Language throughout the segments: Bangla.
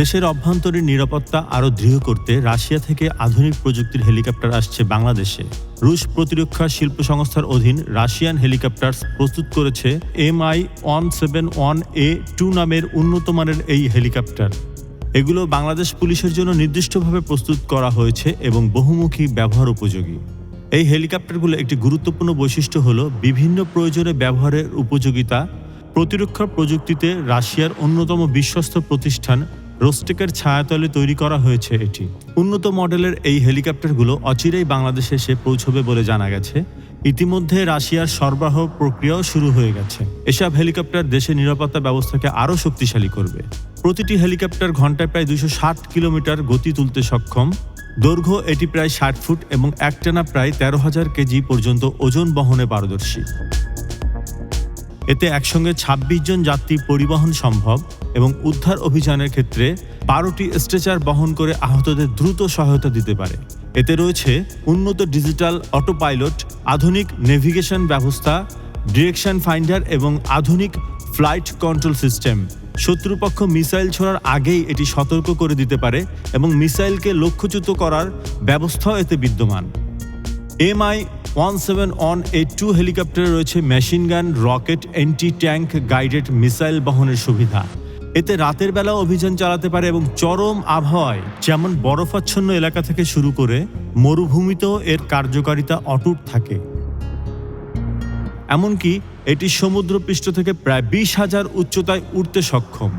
দেশের অভ্যন্তরীণ নিরাপত্তা আরও দৃঢ় করতে রাশিয়া থেকে আধুনিক প্রযুক্তির হেলিকপ্টার আসছে বাংলাদেশে। রুশ প্রতিরক্ষা শিল্প সংস্থার অধীন রাশিয়ান হেলিকপ্টার প্রস্তুত করেছে M I one seven one A two নামের উন্নত মানের এই হেলিকপ্টার। এগুলো বাংলাদেশ পুলিশের জন্য নির্দিষ্টভাবে প্রস্তুত করা হয়েছে এবং বহুমুখী ব্যবহার উপযোগী। এই হেলিকপ্টারগুলো একটি গুরুত্বপূর্ণ বৈশিষ্ট্য হল বিভিন্ন প্রয়োজনে ব্যবহারের উপযোগিতা, প্রতিরক্ষা প্রযুক্তিতে রাশিয়ার অন্যতম বিশ্বস্ত প্রতিষ্ঠান রোস্টেকের ছায়াতলে তৈরি করা হয়েছে এটি। উন্নত মডেলের এই হেলিকপ্টারগুলো অচিরেই বাংলাদেশে এসে পৌঁছবে বলে জানা গেছে। ইতিমধ্যে রাশিয়ার সরবরাহ প্রক্রিয়াও শুরু হয়ে গেছে। এসব হেলিকপ্টার দেশের নিরাপত্তা ব্যবস্থাকে আরও শক্তিশালী করবে। প্রতিটি হেলিকপ্টার ঘন্টায় প্রায় দুশো কিলোমিটার গতি তুলতে সক্ষম। দৈর্ঘ্য এটি প্রায় ষাট ফুট এবং একটানা প্রায় তেরো হাজার কেজি পর্যন্ত ওজন বহনে পারদর্শী। এতে একসঙ্গে ২৬ জন যাত্রী পরিবহন সম্ভব এবং উদ্ধার অভিযানের ক্ষেত্রে বারোটি স্ট্রেচার বহন করে আহতদের দ্রুত সহায়তা দিতে পারে। এতে রয়েছে উন্নত ডিজিটাল অটো পাইলট আধুনিক নেভিগেশন ব্যবস্থা, ডিরেকশন ফাইন্ডার এবং আধুনিক ফ্লাইট কন্ট্রোল সিস্টেম। শত্রুপক্ষ মিসাইল ছোড়ার আগেই এটি সতর্ক করে দিতে পারে এবং মিসাইলকে লক্ষ্যচ্যুত করার ব্যবস্থাও এতে বিদ্যমান। M I one seven one eight two হেলিকপ্টারে রয়েছে machine gun, rocket anti tank, guided missile বহনের সুবিধা। এতে রাতের বেলা অভিযান চালাতে পারে এবং চরম আবহাওয়ায় যেমন বরফাচ্ছন্ন এলাকা থেকে শুরু করে মরুভূমিতেও এর কার্যকারিতা অটুট থাকে। এমনকি এটি সমুদ্রপৃষ্ঠ থেকে প্রায় বিশ হাজার উচ্চতায় উঠতে সক্ষম।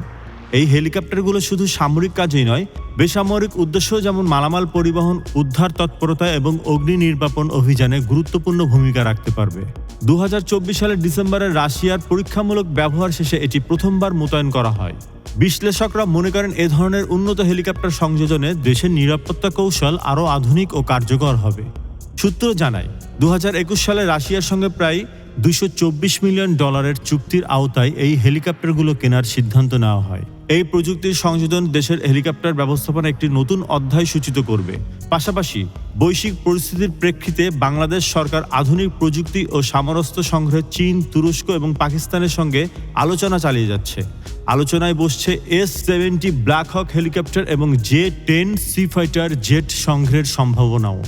এই হেলিকপ্টারগুলো শুধু সামরিক কাজেই নয়, বেসামরিক উদ্দেশ্য যেমন মালামাল পরিবহন, উদ্ধার তৎপরতা এবং অগ্নি নির্বাপন অভিযানে গুরুত্বপূর্ণ ভূমিকা রাখতে পারবে। দু হাজার চব্বিশ সালের ডিসেম্বরে রাশিয়ার পরীক্ষামূলক ব্যবহার শেষে এটি প্রথমবার মোতায়েন করা হয়। বিশ্লেষকরা মনে করেন এ ধরনের উন্নত হেলিকপ্টার সংযোজনে দেশের নিরাপত্তা কৌশল আরও আধুনিক ও কার্যকর হবে। সূত্র জানায় দু হাজার একুশ সালে রাশিয়ার সঙ্গে প্রায় দুশো মিলিয়ন ডলারের চুক্তির আওতায় এই হেলিকপ্টারগুলো কেনার সিদ্ধান্ত নেওয়া হয়। এই প্রযুক্তির সংযোজন দেশের হেলিকপ্টার ব্যবস্থাপনা একটি নতুন অধ্যায় সূচিত করবে। পাশাপাশি, বৈশ্বিক পরিস্থিতির প্রেক্ষিতে বাংলাদেশ সরকার আধুনিক প্রযুক্তি ও সামরস্ত্র সংগ্রহে চীন, তুরস্ক এবং পাকিস্তানের সঙ্গে আলোচনা চালিয়ে যাচ্ছে। আলোচনায় বসছে S seventy black hawk helicopter এবং J ten C fighter jet সংগ্রহের সম্ভাবনাও।